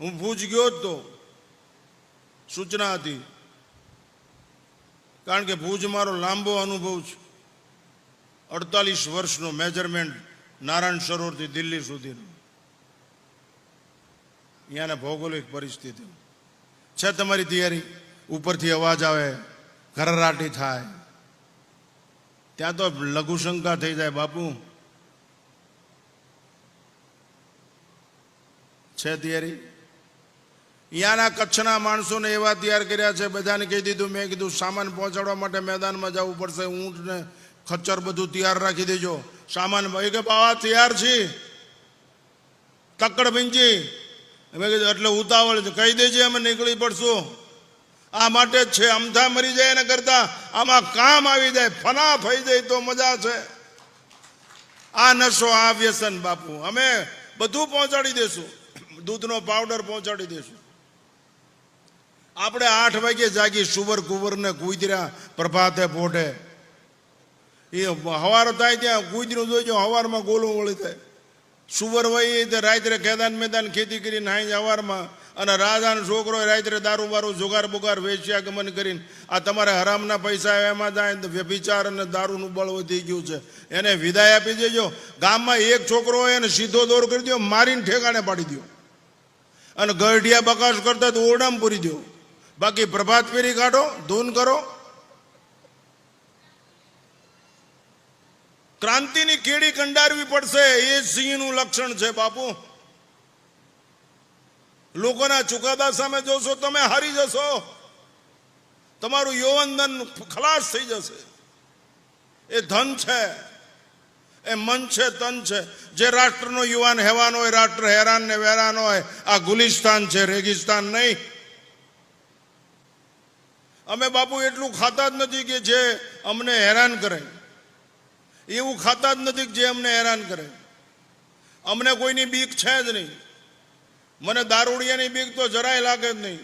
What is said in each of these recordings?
હું ભુજ ગયો જ તો. સૂચના હતી. કારણ કે ભુજ મારો લાંબો અનુભવ છે. અડતાલીસ વર્ષનો મેજરમેન્ટ નારાયણ સરોવરથી દિલ્હી સુધીનો. અહીંયાના ભૌગોલિક પરિસ્થિતિ. છે તમારી તૈયારી? ઉપરથી અવાજ આવે, ઘરરાટી થાય. ત્યાં તો લઘુશંકા થઈ જાય, બાપુ. છે તૈયારી? અહીંયાના કચ્છના માણસોને એવા તૈયાર કર્યા છે, બધાને કહી દીધું, મેં કીધું, સામાન પહોંચાડવા માટે મેદાનમાં જવું પડશે, ઊંટને ખચ્ચર બધું તૈયાર રાખી દેજો. સામાન એ કે, બાવા તૈયાર છીએ કક્કડ ભીંજી મેં કીધું, એટલે ઉતાવળ કહી દેજે, અમે નીકળી પડશું. આ માટે છે, અમથા મરી જાય એના કરતા, આમાં કામ આવી જાય ફના થઈ જાય તો મજા છે. આ નશો, આ વ્યસન, બાપુ, અમે બધું પહોંચાડી દેશું, દૂધનો પાવડર પહોંચાડી દેશું. આપણે આઠ વાગે જાગી સુવર કુંવરને કુદર્યા, પ્રભાતે પોઢે. એ હવાર થાય ત્યાં કુદરું જોઈજો હવારમાં ગોલું વળી થાય. સુવર વહી તે રાત્રે ખેદાન મેદાન ખેતી કરીને હાઈ હવારમાં અને રાજાનો છોકરો રાત્રે દારૂ વારું જુગાર બુગાર વેચ્યા ગમન કરીને, આ તમારે હરામના પૈસા એમાં જાય તો વ્યભિચાર અને દારૂનું બળ વધી ગયું છે. એને વિદાય આપી દેજો. ગામમાં એક છોકરો હોય એને સીધો દોર કરી દો મારીને ઠેકાણે પાડી દો અને ગઢિયા બકાશ કરતા તો ઓરડામ પૂરી દો બાકી પ્રભાત ફેરી કાઢો, ધૂન કરો. ક્રાંતિની કેડી કંડારવી પડશે એ સિંહનું લક્ષણ છે, બાપુ. લોકોના ચુકાદા સામે જોશો, તમે હારી જશો. તમારું યૌવનધન ખલાસ થઈ જશે. એ ધન છે. એ મન છે, તન છે. જે રાષ્ટ્રનો યુવાન હેવાન હોય, રાષ્ટ્ર હેરાન ને વેરાન હોય, આ ગુલિસ્તાન છે, રેગિસ્તાન નહીં. અમે બાપુ એટલું ખાતા જ નથી કે જે અમને હેરાન કરે. એવું ખાતા જ નથી કે જે અમને હેરાન કરે. અમને કોઈની બીક છે જ નહીં. મને દારૂડિયાની બીક તો જરાય લાગે જ નહીં.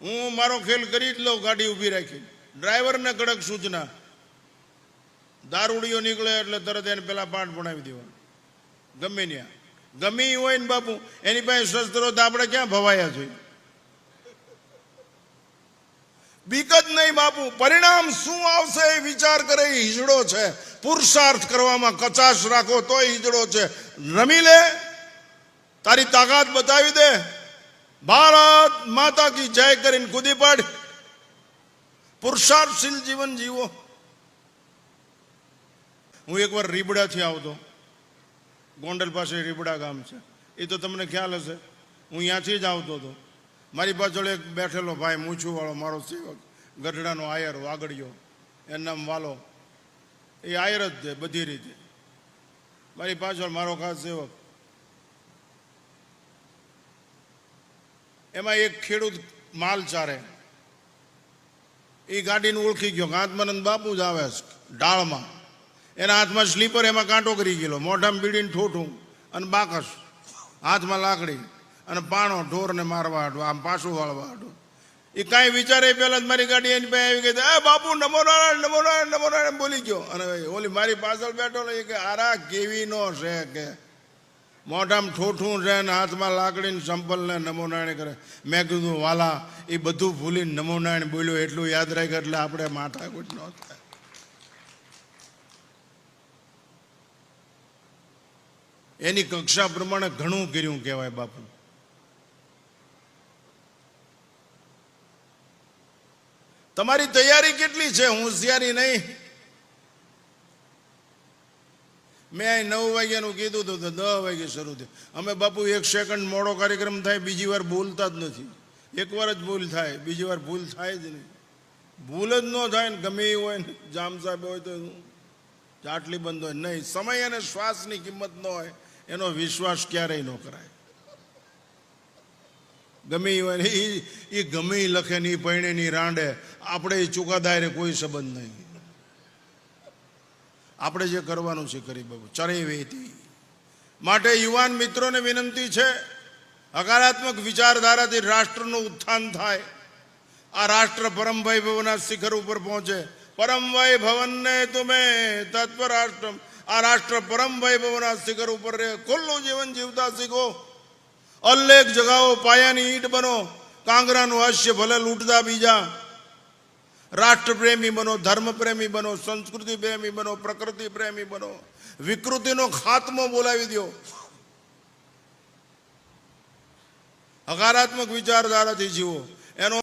હું મારો ખેલ કરી જ લઉં ગાડી ઊભી રાખી. ડ્રાઈવરને કડક સૂચના. દારૂડીઓ નીકળે એટલે તરત એને પેલા પાઠ ભણાવી દેવાનો. ગમે ત્યાં. ગમે હોય ને બાપુ, એની પાસે શસ્ત્રો તો આપણે ક્યાં ભવાયા છે જ નહીં બાપુ. પરિણામ શું આવશે એ વિચાર કરે એ હિજડો છે. પુરુષાર્થ કરવામાં કચાશ રાખો તો હિજડો છે. રમી લે. તારી તાકાત બતાવી દે. ભારત માતા કી જય કરીને કૂદી પડ. પુરુષાર્થશીલ જીવન જીવો. હું એકવાર રીબડાથી આવતો. ગોંડલ પાસે રીબડા ગામ છે. એ તો તમને ખ્યાલ હશે. હું ત્યાંથી જ આવતો હતો. મારી પાછળ એક બેઠેલો ભાઈ મૂછુંવાળો મારો સેવક ગઢડાનો આયર વાગડિયો. એનામ વાલો. એ આયર જ છે, બધી રીતે. મારી પાછળ મારો ખાસ સેવક. એમાં એક ખેડૂત માલ ચારે. એ ગાડીને ઓળખી ગયો કે આત્માનંદ બાપુ જ આવે છે ડાળમાં એના હાથમાં સ્લીપર, એમાં કાંટો કરી ગયેલો. મોઢામાં બીડીને ઠોઠું અને બાકસ હાથમાં લાકડી. અને પાણો ઢોરને મારવા હાટું, આમ પાછું વાળવા હાટું. એ કાંઈ વિચારે પહેલાં જ મારી ગાડી એની પાસે આવી ગઈ એ બાપુ, નમો નારાયણ નમો નારાયણ નમો નારાયણ, બોલી ગયો. અને ઓલી મારી પાછળ બેઠો એ કે, આરા કેવી નો છે? કે, મોઢામાં ઠોઠું છે ને હાથમાં લાકડીને સંપલ ને નમો નારાયણ કરે. મેં કીધું, વાલા, એ બધું ભૂલીને નમો નારાયણ બોલ્યો એટલું યાદ રાખ્યું એટલે આપણે માથાકૂટ ન થાય. એની કક્ષા પ્રમાણે ઘણું કર્યું કહેવાય બાપુ. તમારી તૈયારી કેટલી છે? હું હોશિયારી નહીં. મેં અહીં નવ વાગ્યાનું કીધું હતું તો દસ વાગે શરૂ થયું. અમે બાપુ એક સેકન્ડ મોડો કાર્યક્રમ થાય, બીજી વાર ભૂલતા જ નથી. એકવાર જ ભૂલ થાય, બીજી વાર ભૂલ થાય જ નહીં. ભૂલ જ ન થાય ને ગમે એ હોય ને, જામ સાહેબ હોય તો ચાટલી બંધ હોય. નહીં, સમય અને શ્વાસની કિંમત ન હોય, એનો વિશ્વાસ ક્યારેય ન કરાય. ગમે એ એ ગમે એ લખે ને એ પૈણેની રાંડે. આપણે એ ચુકાદારે કોઈ સંબંધ નહીં. આપણે જે કરવાનું છે કરી બાબુ ચરે વેતી. માટે યુવાન મિત્રોને વિનંતી છે, હકારાત્મક વિચારધારાથી રાષ્ટ્રનું ઉત્થાન થાય. આ રાષ્ટ્ર પરમભાઈ ભવના શિખર ઉપર પહોંચે. પરમભાઈ ભવનને તુમે તત્વ રાષ્ટ્ર આ રાષ્ટ્ર પરમભાઈ ભવના શિખર ઉપર રહે. ખુલ્લું જીવન જીવતા શીખો. અલ્લેખ જગાઓ, પાયાની ઈંટ બનો, કાંગરાનું હાસ્ય ભલે લૂંટતા બીજા. રાષ્ટ્રપ્રેમી બનો, ધર્મપ્રેમી બનો સંસ્કૃતિ પ્રેમી બનો પ્રકૃતિ પ્રેમી બનો. વિકૃતિનો ખાત્મો બોલાવી દો હકારાત્મક વિચારધારાથી જીવો. એનો